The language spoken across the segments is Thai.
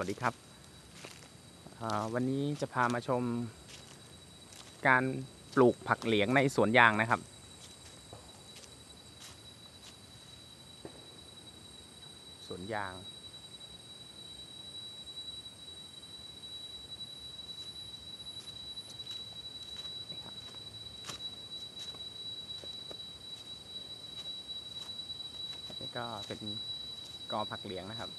วัสดีครับ วันนี้จะพามาชม การปลูกผักเหลียงในสวนยางนะครับ สวนยาง นี่ก็เป็นกอผักเหลียงนะครับ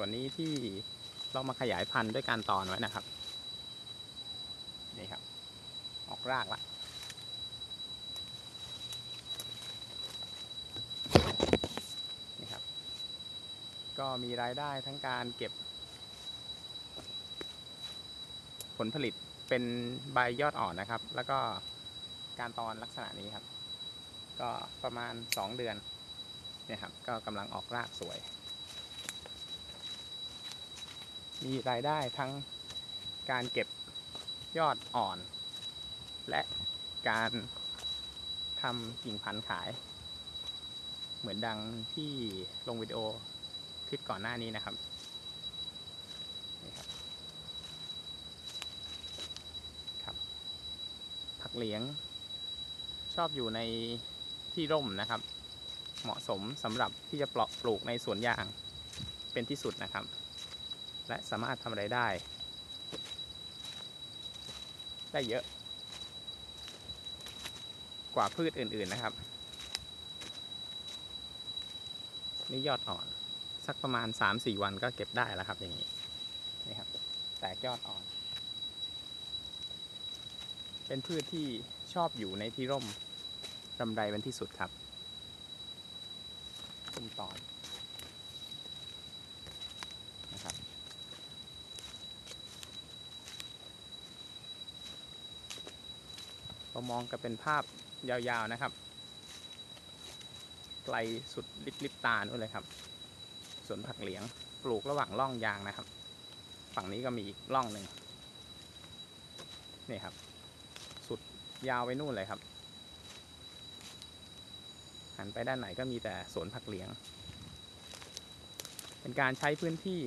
ส่วนนี้ที่เรามาขยายพันธุ์ด้วยการตอนไว้นะครับ นี่ครับ ออกรากละนี่ครับ ก็มีรายได้ทั้งการเก็บ ผลผลิตเป็นใบยอดอ่อนนะครับ แล้วก็การตอนลักษณะนี้ครับ ก็ประมาณ 2 เดือนเนี่ยครับ ก็กำลังออกรากสวย มีรายได้ทั้งการเก็บยอดอ่อน และการทำกิ่งพันธุ์ขาย เหมือนดังที่ลงวิดีโอคลิปก่อนหน้านี้นะครับนี่ครับ ครับ ผักเหลียง ชอบอยู่ในที่ร่มนะครับ เหมาะสมสำหรับที่จะปลูกในสวนยางเป็นที่สุดนะครับ และสามารถทำอะไรได้ ได้เยอะ กว่าพืชอื่น ๆนะครับ นี่ยอดอ่อน สักประมาณ 3-4 วันก็เก็บได้แล้วครับอย่างนี้นี่ครับ แตกยอดอ่อน เป็นพืชที่ชอบอยู่ในที่ร่มรำไรเป็นที่สุดครับขึ้นตอนนะครับ เรามองกันเป็นภาพยาวๆนะครับ ไกลสุดลิบลิบตานู่นเลยครับสวนผักเหลียงปลูกระหว่างร่องยางนะครับ ฝั่งนี้ก็มีอีกร่องหนึ่งนี่ครับ สุดยาวไปนู่นเลยครับหันไปด้านไหนก็มีแต่สวนผักเหลียง เป็นการใช้พื้นที่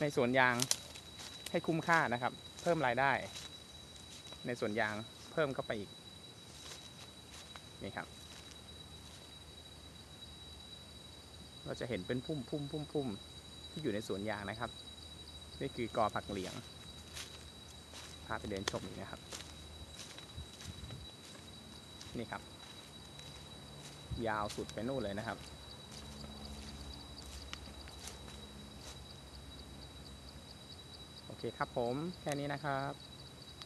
ในสวนยางให้คุ้มค่านะครับ เพิ่มรายได้ ในสวนยางเพิ่มเข้าไปอีก นี่ครับ เราจะเห็นเป็นพุ่มพุ่มพุ่มพุ่มที่อยู่ในสวนยางนะครับ นี่คือกอผักเหลียง พาไปเดินชมอีกนะครับ นี่ครับ ยาวสุดไปนู่นเลยนะครับโอเคครับผม แค่นี้นะครับ